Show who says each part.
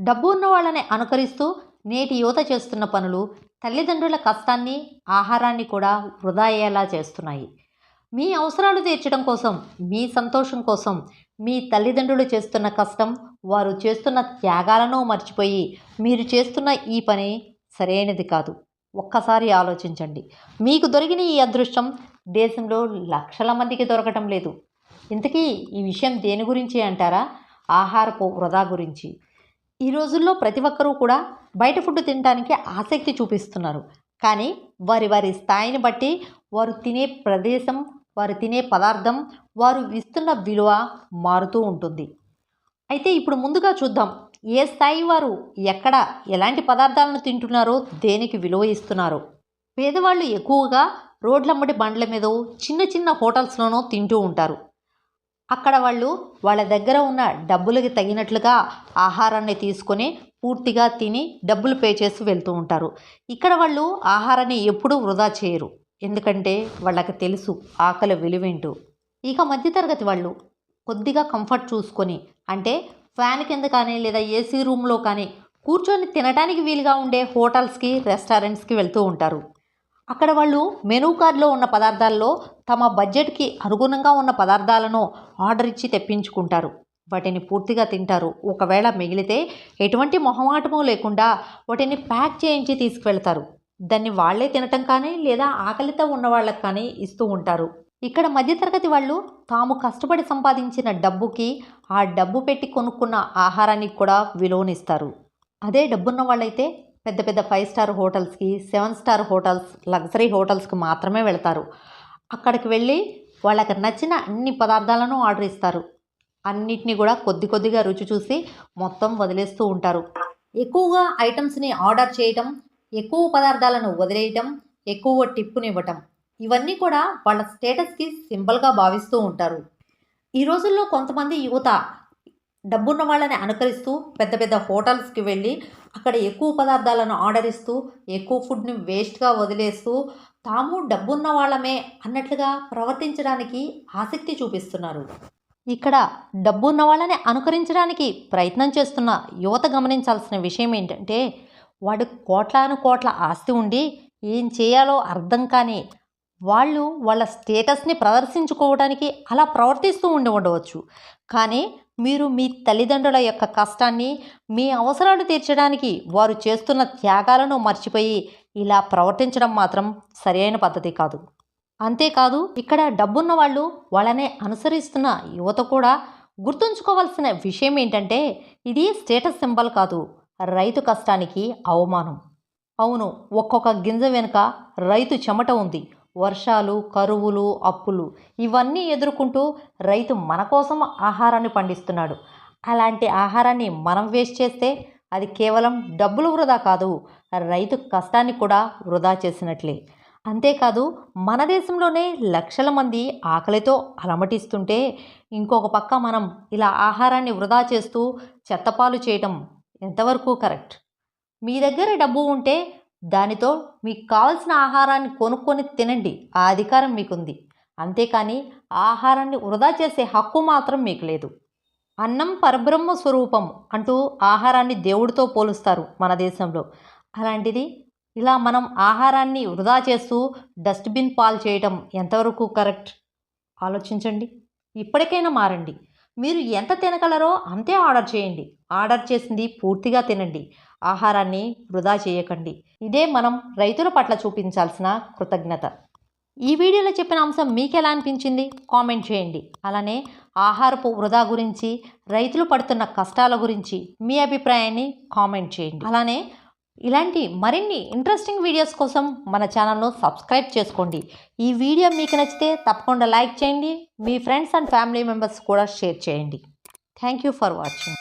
Speaker 1: డబ్బు ఉన్న వాళ్ళని అనుకరిస్తూ నేటి యువత చేస్తున్న పనులు తల్లిదండ్రుల కష్టాన్ని ఆహారాన్ని కూడా వృధా అయ్యేలా చేస్తున్నాయి. మీ అవసరాలు తీర్చడం కోసం మీ సంతోషం కోసం మీ తల్లిదండ్రులు చేస్తున్న కష్టం వారు చేస్తున్న త్యాగాలను మర్చిపోయి మీరు చేస్తున్న ఈ పని సరైనది కాదు. ఒక్కసారి ఆలోచించండి. మీకు దొరికిన ఈ అదృష్టం దేశంలో లక్షల మందికి దొరకటం లేదు. ఇంతకీ ఈ విషయం దేని గురించి అంటారా? ఆహారపు వృధా గురించి. ఈ రోజుల్లో ప్రతి ఒక్కరూ కూడా బయట ఫుడ్ తినడానికి ఆసక్తి చూపిస్తున్నారు. కానీ వారి వారి స్థాయిని బట్టి వారు తినే ప్రదేశం వారు తినే పదార్థం వారు ఇస్తున్న విలువ మారుతూ ఉంటుంది. అయితే ఇప్పుడు ముందుగా చూద్దాం. ఏ స్థాయి వారు ఎక్కడ ఎలాంటి పదార్థాలను తింటున్నారో దేనికి విలువ ఇస్తున్నారో. పేదవాళ్ళు ఎక్కువగా రోడ్లమ్మడి బండ్ల మీద చిన్న చిన్న హోటల్స్లోనో తింటూ ఉంటారు. అక్కడ వాళ్ళు వాళ్ళ దగ్గర ఉన్న డబ్బులకి తగినట్లుగా ఆహారాన్ని తీసుకొని పూర్తిగా తిని డబ్బులు పే చేసి వెళ్తూ ఉంటారు. ఇక్కడ వాళ్ళు ఆహారాన్ని ఎప్పుడూ వృధా చేయరు. ఎందుకంటే వాళ్ళకి తెలుసు ఆకలి విలువేంటో. ఇక మధ్యతరగతి వాళ్ళు కొద్దిగా కంఫర్ట్ చూసుకొని అంటే ఫ్యాన్ కింద కానీ లేదా ఏసీ రూమ్లో కానీ కూర్చొని తినడానికి వీలుగా ఉండే హోటల్స్కి రెస్టారెంట్స్కి వెళ్తూ ఉంటారు. అక్కడ వాళ్ళు మెనూ కార్డులో ఉన్న పదార్థాల్లో తమ బడ్జెట్కి అనుగుణంగా ఉన్న పదార్థాలను ఆర్డర్ ఇచ్చి తెప్పించుకుంటారు. వాటిని పూర్తిగా తింటారు. ఒకవేళ మిగిలితే ఎటువంటి మొహమాటము లేకుండా వాటిని ప్యాక్ చేయించి తీసుకువెళ్తారు. దాన్ని వాళ్ళే తినటం కానీ లేదా ఆకలితో ఉన్న వాళ్ళకి కానీ ఇస్తూ ఉంటారు. ఇక్కడ మధ్యతరగతి వాళ్ళు తాము కష్టపడి సంపాదించిన డబ్బుకి ఆ డబ్బు పెట్టి కొనుక్కున్న ఆహారానికి కూడా విలువనిస్తారు. అదే డబ్బున్న వాళ్ళైతే పెద్ద పెద్ద ఫైవ్ స్టార్ హోటల్స్కి సెవెన్ స్టార్ హోటల్స్ లగ్జరీ హోటల్స్కి మాత్రమే వెళ్తారు. అక్కడికి వెళ్ళి వాళ్ళకి నచ్చిన అన్ని పదార్థాలను ఆర్డర్ ఇస్తారు. అన్నిటినీ కూడా కొద్ది కొద్దిగా రుచి చూసి మొత్తం వదిలేస్తూ ఉంటారు. ఎక్కువగా ఐటమ్స్ని ఆర్డర్ చేయటం ఎక్కువ పదార్థాలను వదిలేయటం ఎక్కువ టిప్పునివ్వటం ఇవన్నీ కూడా వాళ్ళ స్టేటస్కి సింపుల్గా భావిస్తూ ఉంటారు. ఈ రోజుల్లో కొంతమంది యువత డబ్బున్న వాళ్ళని అనుకరిస్తూ పెద్ద పెద్ద హోటల్స్కి వెళ్ళి అక్కడ ఎక్కువ పదార్థాలను ఆర్డర్ ఇస్తూ ఎక్కువ ఫుడ్ని వేస్ట్గా వదిలేస్తూ తాము డబ్బున్న వాళ్ళమే అన్నట్లుగా ప్రవర్తించడానికి ఆసక్తి చూపిస్తున్నారు. ఇక్కడ డబ్బున్న వాళ్ళని అనుకరించడానికి ప్రయత్నం చేస్తున్న యువత గమనించాల్సిన విషయం ఏంటంటే వాడు కోట్లాను కోట్ల ఆస్తి ఉండి ఏం చేయాలో అర్థం కాని వాళ్ళు వాళ్ళ స్టేటస్ని ప్రదర్శించుకోవడానికి అలా ప్రవర్తిస్తూ ఉండి ఉండవచ్చు. కానీ మీరు మీ తల్లిదండ్రుల యొక్క కష్టాన్ని మీ అవసరాలు తీర్చడానికి వారు చేస్తున్న త్యాగాలను మర్చిపోయి ఇలా ప్రవర్తించడం మాత్రం సరైన పద్ధతి కాదు. అంతేకాదు ఇక్కడ డబ్బున్న వాళ్ళు వాళ్ళనే అనుసరిస్తున్న యువత కూడా గుర్తుంచుకోవాల్సిన విషయం ఏంటంటే ఇది స్టేటస్ సింబల్ కాదు రైతు కష్టానికి అవమానం. అవును ఒక్కొక్క గింజ వెనుక రైతు చెమట ఉంది. వర్షాలు కరువులు అప్పులు ఇవన్నీ ఎదుర్కొంటూ రైతు మన కోసం ఆహారాన్ని పండిస్తున్నాడు. అలాంటి ఆహారాన్ని మనం వేస్ట్ చేస్తే అది కేవలం డబ్బులు వృధా కాదు రైతు కష్టాన్ని కూడా వృధా చేసినట్లే. అంతేకాదు మన దేశంలోనే లక్షల మంది ఆకలితో అలమటిస్తుంటే ఇంకొక పక్క మనం ఇలా ఆహారాన్ని వృధా చేస్తూ చెత్తపాలు చేయటం ఎంతవరకు కరెక్ట్? మీ దగ్గర డబ్బు ఉంటే దానితో మీకు కావలసిన ఆహారాన్ని కొనుక్కొని తినండి. ఆ అధికారం మీకుంది. అంతేకాని ఆహారాన్ని వృధా చేసే హక్కు మాత్రం మీకు లేదు. అన్నం పరబ్రహ్మ స్వరూపం అంటూ ఆహారాన్ని దేవుడితో పోలుస్తారు మన దేశంలో. అలాంటిది ఇలా మనం ఆహారాన్ని వృధా చేస్తూ డస్ట్బిన్ పాలు చేయటం ఎంతవరకు కరెక్ట్? ఆలోచించండి. ఇప్పటికైనా మారండి. మీరు ఎంత తినగలరో అంతే ఆర్డర్ చేయండి. ఆర్డర్ చేసింది పూర్తిగా తినండి. ఆహారాన్ని వృధా చేయకండి. ఇదే మనం రైతుల పట్ల చూపించాల్సిన కృతజ్ఞత. ఈ వీడియోలో చెప్పిన అంశం మీకు ఎలా అనిపించింది? కామెంట్ చేయండి. అలానే ఆహారపు వృధా గురించి రైతులు పడుతున్న కష్టాల గురించి మీ అభిప్రాయాన్ని కామెంట్ చేయండి. అలానే ఇలాంటి మరిన్ని ఇంట్రెస్టింగ్ వీడియోస్ కోసం మన ఛానల్ను సబ్స్క్రైబ్ చేసుకోండి. ఈ వీడియో మీకు నచ్చితే తప్పకుండా లైక్ చేయండి. మీ ఫ్రెండ్స్ అండ్ ఫ్యామిలీ మెంబర్స్ కూడా షేర్ చేయండి. Thank you for watching